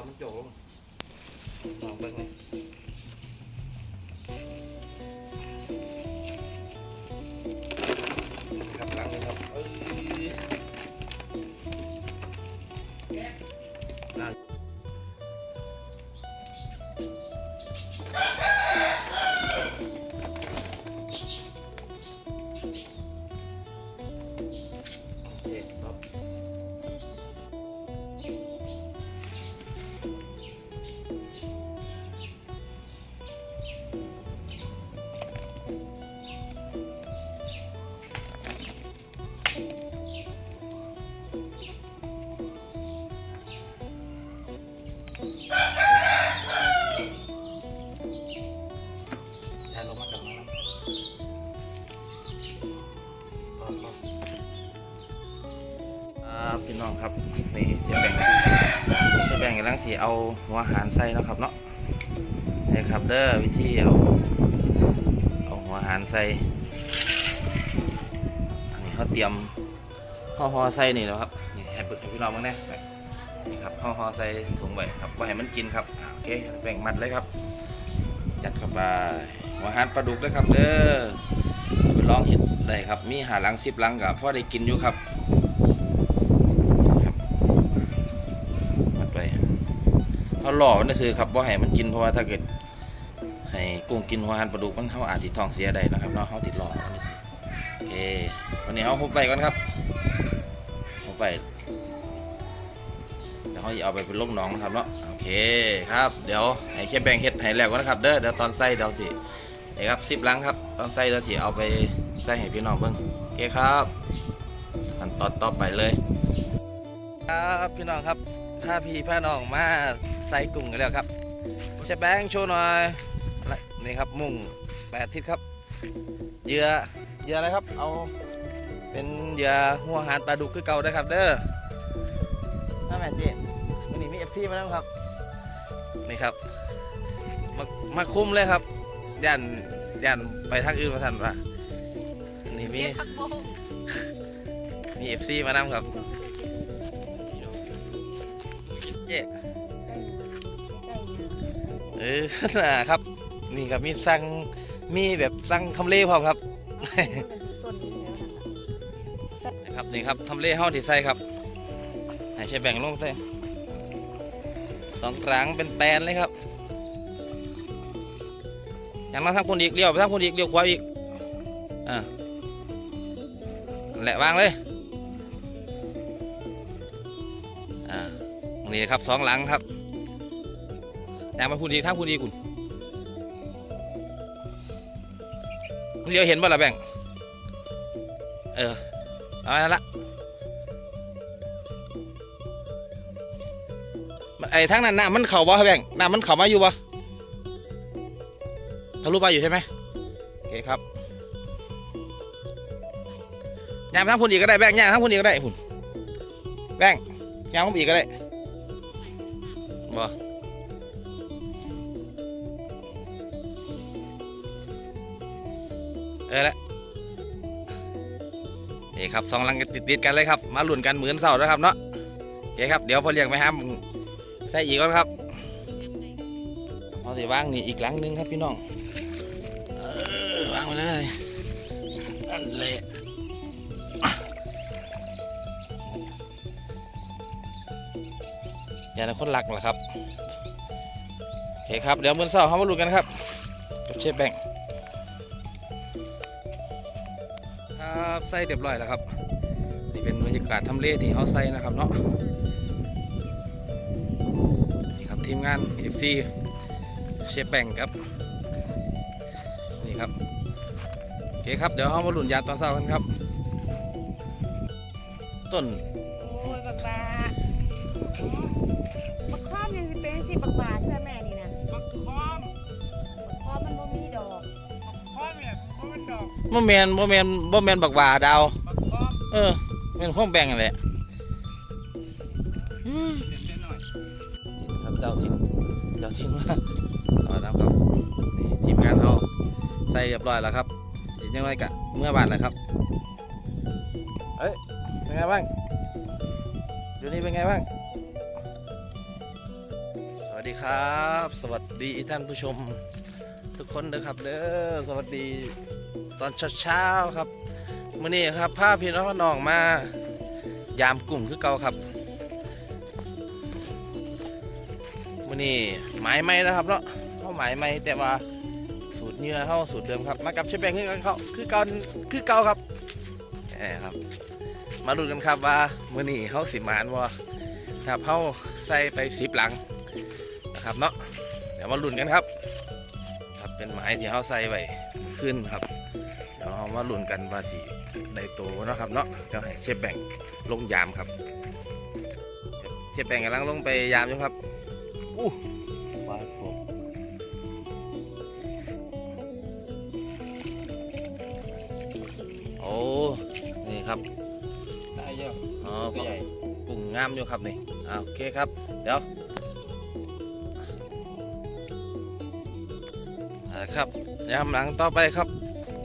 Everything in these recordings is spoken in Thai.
อนมันโจกลงลองเบิ่งไหม แทนลงมากับพอพอครับพี่น้องครับนี่เจะแบ่งเจะแบ่งกำลังสีเอาหัวหารใส่เนาะครับเนาะนี่ครับเด้อวิธีเอาเอาหัวหารใส่อันนี้เขาเตรียมห่อห่อใส่นี่แล้วครับนี่ให้เบิกให้พี่น้องมั้งแน่ นี่ครับห่อห่อใส่ถุงไว้ครับว่าให้มันกินครับโอเคแบ่งมัดเลยครับ จัดเข้าไปหัวหารปลาดุกเลยครับเด้อไปลองเห็ดได้ครับ มีหาลังสิบลังกับพ่อได้กินอยู่ครับครับมัดไปเขาหล่อมันซื้อครับว่าให้มันกินเพราะว่าถ้าเกิดให้กุ้งกินหัวหารปลาดุกมันเขาอาจติดท้องเสียได้นะครับเนาะเขาติดหล่อโอเควันนี้เขาหุบไปก่อนครับหุบไป ยวเขาจะเอาไปเป็นลูกน้องนะครับเนาะโอเคครับ เดี๋ยวให้แค่แบ่งเห็ดให้แล้วก่อนนะครับ เด้อเดี๋ยวตอนใส่เดี๋ยวสินี่ครับสิบหลังครับ ตอนใส่เดี๋ยวสิเอาไปใส่ให้พี่น้องเบิ่งโอเคครับขั้นตอนต่อไปเลย ครับพี่น้องครับถ้าพี่พี่น้องมาใส่กุ้งกันแล้วครับเชฟแบงค์โชว์หน่อยอะไรนี่ครับมุ่งแปดทิศครับเหยื่อเหยื่ออะไรครับ เอาเป็นเหยื่อหัวอาหารปลาดุกคือเก่าได้อครับเด้อน้าแม่เจวันนี้มีเอฟ ซีมาแล้วครับ นี่ครับ มามาคุมเลยครับยันยันไปทางอื่นมาทันปะนี่มีเก็บผักบุ้งมีเอฟซีมานํครับเจ๊เออนะครับ นี่ครับมีสั่งมีแบบสั่งทำเลพร้อมครับส่วนนี้แล้วนั่นน่ะนะครับนี่ครับทำเลห้องที่ใส่ครับให้ใช้แบ่งลงใส่ สองครั้งเป็นแปลนเลยครับอย่างนั้นทั้งคนอีกเลี้ยวไปทั้งคนอีกเลี้ยวขวาอีกอ่าแหละวางเลยอ่านี่ครับสองหลังครับอย่างมาพูดอีกทั้งพูดอีกคุณเลี้ยวเห็นบ่ล่ะแบ่งเออเอาไว้นั่นละ ไอ้ทั้งนั้นน้ำมันเข่าบ่ครับแบงค์น้ำมันเข่ามาอยู่บ่ทะลุไปอยู่ใช่ไหมโอเคครับยางทั้งพุ่นอีกก็ได้แบงค์ยางทั้งพุ่นอีกก็ได้พุ่นแบงค์ยางพุ่นอีกก็ได้บ่เออละนี่ครับสองลังติดติดกันเลยครับ มาหลุนกันเหมือนเสาแล้วครับเนาะโอเคครับ เดี๋ยวพอเรียกไปห้าม ใส่อีกก่อนครับเอาสิวางนี่อีกหลังหนึงครับพี่น้องออวางไปเลยนั่นแหละอย่าในคนหลักเหรอครับโอเคครับ เดี๋ยวมือเสาเขามาลุนกันครับ กับเชฟแบงครับใส่เรียบร้อยแล้วครับ นี่เป็นบรรยากาศทำเลที่เขาใส่นะครับเนาะ ทีมงาน FC เชฟแบงครับ นี่ครับ โอเคครับ เดี๋ยวเขามาหลุนยานตอนเช้ากันครับ ต้น โอ้ยบักบาบักข้ามยังสิเป็นสิบักบาเชื่อแม่นี่นะบักคอมบักข้อมันบ่มีดอก บักคอมเนี่ยมันเป็นดอกบ่แมนบ่แมนบ่แมนบักหว่าดาว บักคอมเออเป็นห้องแบ่งนั่นแหละ เจ้าถิ่นมาเอาแล้วครับนี่ทีมงานเขาใส่เรียบร้อยแล้วครับอีกยังไงกะเมื่อบานแล้วครับเอ้ยเป็นไงบ้างอยู่นี่เป็นไงบ้างวัสดีครับ สวัสดีท่านผู้ชม ทุกคนเด้อครับเด้อสวัสดีตอนเช้าๆครับมื่อนี้ครับพาพี่น้องน้องมา ยามกลุ่มคือเก่าครับ นี้หมายไม่นะครับเนาะเขาหมายไม่แต่ว่าสูตรเนื้อเขาสูตรเดิมครับ มากับเชฟแบงค์คือกันเขาคือเก่าคือเก่าครับแหมครับ มาดูกันครับว่ามื่อนี้เขาสิมานวะครับเขาใส่ไปสิบหลังนะครับเนาะเดี๋ยวมาลุ้นกันครับ ครับเป็นไม้ที่เขาใส่ไว้ขึ้นครับเดี๋ยวเรามาลุ้นกันว่าสิได้โตบ่เนาะครับเนาะเดี๋ยวให้เชฟแบ่งลงยามครับเชฟแบ่งกำลังลงไปยามอยู่ครับ อู้ปลาโถโอ้นี่ครับได้เยอะอ๋อตัวใหญ่กุ้งงามอยู่ครับนี่อ่าโอเคครับ เดี๋ยวอ่าครับยามหลังต่อไปครับ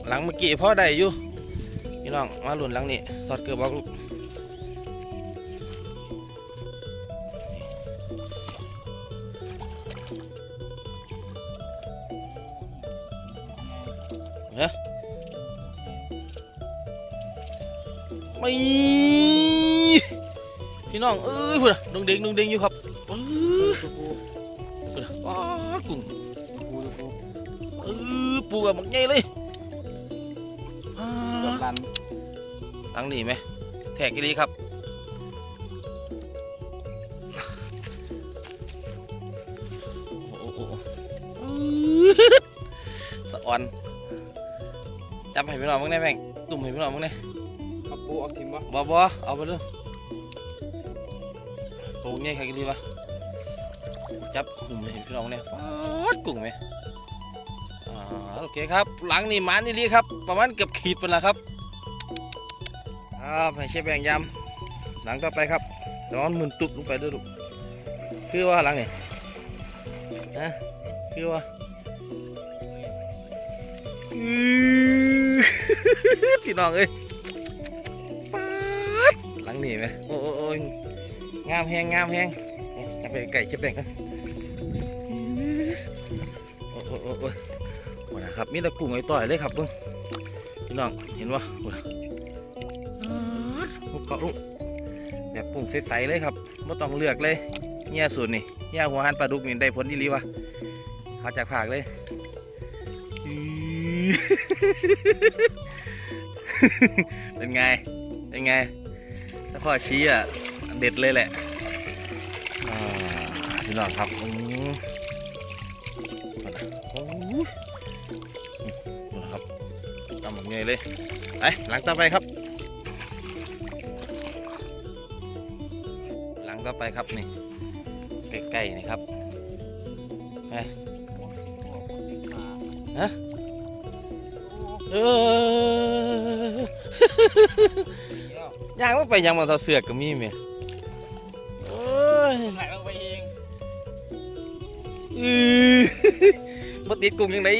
หลังเมื่อกี้พ่อได้อยู่พี่น้องมาหลุนหลังนี้ถอดเกลือบอกลูก น้องเอ้ยพุ่นน่ะดงเด้งดงเด้งอยู่ครับเอ้ยพุ่นน่ะว้าดกุ้งปูปูเออปูกับมักใหญ่เลยอ่ากับรันตั้งนี่ไหมแทกอีหลีครับโอ้โหอื้อสะออนจับให้พี่น้องมึงได้แม่งตุ่มให้พี่น้องมึงได้ กับปูเอาทิมบ่บ่บ่เอาไปเลย ปูใหญ่ใครกินดีวะจับหุ่มให้พี่น้องมึงได้ฟาดกุ้งไหมอ่าโอเคครับ หลังนี่มันนี่ลีครับ ประมาณเกือบขีดไปแล้วครับครับให้เชฟแบ่งยำหลังต่อไปครับเดี๋ยวมันมุนตุบลงไปด้วยลูกคือว่าหลังนี่ฮะคือว่าอือพี่น้องเอ้ยป๊าดหลังนี่ไหมโอ้โอ้โอ้ย งามแหงงามแหงไปไก่เชฟแบ่งกันโอ้โอ้โอ้โอ้โอ้นะครับมีตะกุ้งไอ้ต่อยเลยครับเพิ่งพี่น้องเห็นวะโอ้ยลูกเกาลูกแบบกุ้งใสๆเลยครับไม่ต้องเลือกเลยเงี้ยสูตรนี่เงี้ยหัวหันปลาดุกนี่ได้ผลดีหลีวะเขาจากผากเลยเป็นไง เป็นไง ถ้าพ่อชี้อะ เด็ดเลยแหละพี่น้องครับอืมโอ้ยดูนะครับทำแบบนี้เลยไปหลังต่อไปครับ หลังต่อไปครับนี่ใกล้ๆนี่ครับไปฮะเออย่างว่าไปยังมาเท่าเสือกก็มีเมี อือมาติดกุ้งยังไง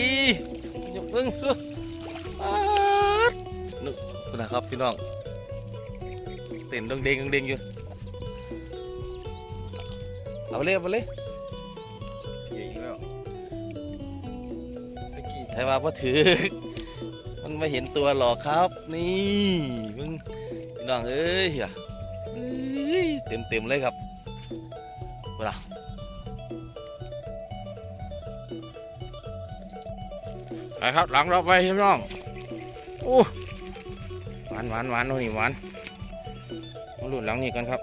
ยกเพิ่งดูป๊าดนึกนะครับพี่น้องเต้นดงเด้งดงเด้งอยู่เอาเลยเอาเลยใหญ่แล้วตะกี้ใช่ว่าพอถือมันไม่เห็นตัวหรอกครับ นี่มึงพี่น้องเอ้ยเต็มเต็มเลยครับเวลา ไปครับหลังเราไปพี่น้องโอ้หวานหวานหวานโน่นนี่หวานมาหลุดหลังนี่กันครับ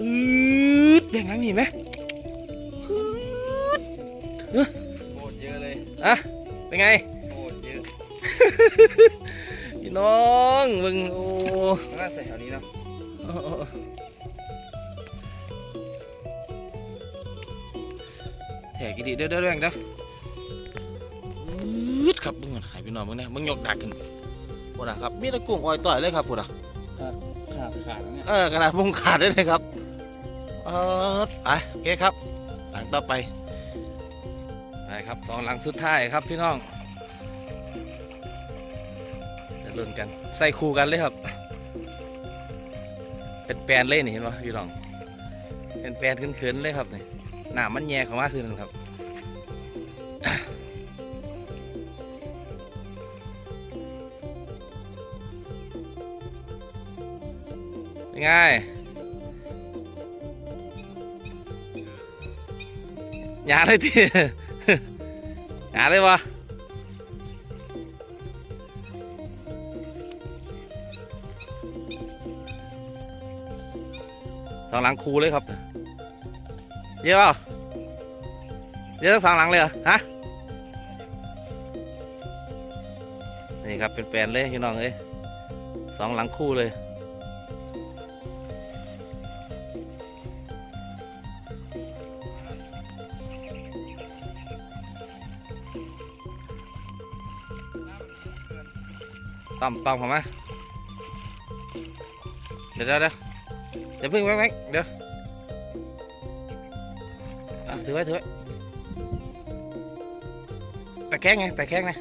อืดแบ่งหลังนี่ไหมโคตรเยอะเลยอะเป็นไงโคตรเยอะพี่น้องมึงโอ้น่าใส่แถวนี้เนาะ ถกอีดีเด้อเด้อเด้อเด้ออืดครับมึงอะใหายพี่น้องมึงนะมึงยกดักขึ้นพูดนะครับมีแตะกุ้งอ้อยต่อยเลยครับพูดอะขาดขาดแล้วเนี่ยเออกระดาษมุงขาดได้เลยครับเออไปโอเคครับ หลังต่อไปไปครับสองหลังสุดท้ายครับพี่น้องจะลุ้นกันใส่คู่กันเลยครับ เป็นแปลนเลยนี่เห็นปะพี่น้องเป็นแปลนขึ้นๆเลยครับนี่ หน้ามันแย่เข้ามาซื่อนั่นครับเป็นไงหยาเลยทีหยาเลยวะสองหลังคูเลยครับ เยอะเปล่าเยอะทั้งสองหลังเลยเหรอฮะนี่ครับเป็นแปลนเลยพี่น้องเอ้ยสองหลังคู่เลยต้อมต้อมเข้ามาเดี๋ยวเดี๋ยวเดี๋ยวเดี๋ยวเพิ่งแม็กเดี๋ยว ถือไว้ถือไว้แต่แข้งไงแต่แข้งไง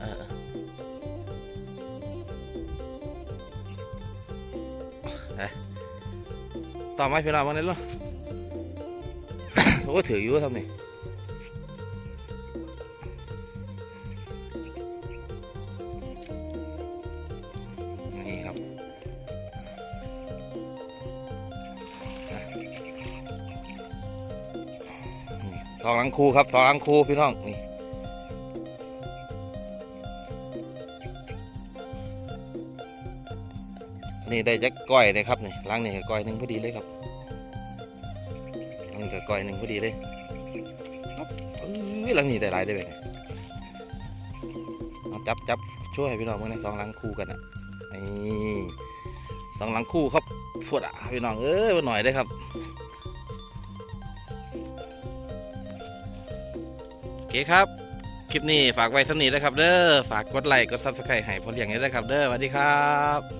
เออเออต่อมาพี่น้องมาเนี่ยลูกโอ้ถืออยู่ทำนี่นี่ สองหลังคูครับสองหลังคูพี่น้องนี่นี่ได้จักก้อยเลยครับนี่หลังนี่ก็ก้อยหนึ่งพอดีเลยครับหลังนี่ก็ก้อยหนึ่งพอดีเลยครับเอ้ยหลังนี่ได้หลายได้แบบเอาจับจับช่วยพี่น้องเมื่อในสองหลังคู่กันอะนี่สองหลังคู่ครับพวดอะพี่น้องเอ้ยมาหน่อยได้ครับ เคครับ คลิปนี้ฝากไว้สำนีนะครับเด้อ ฝากกดไลค์ กดซับสไครต์ให้พอเลี้ยงนี้ด้วยครับเด้อสวัสดีครับ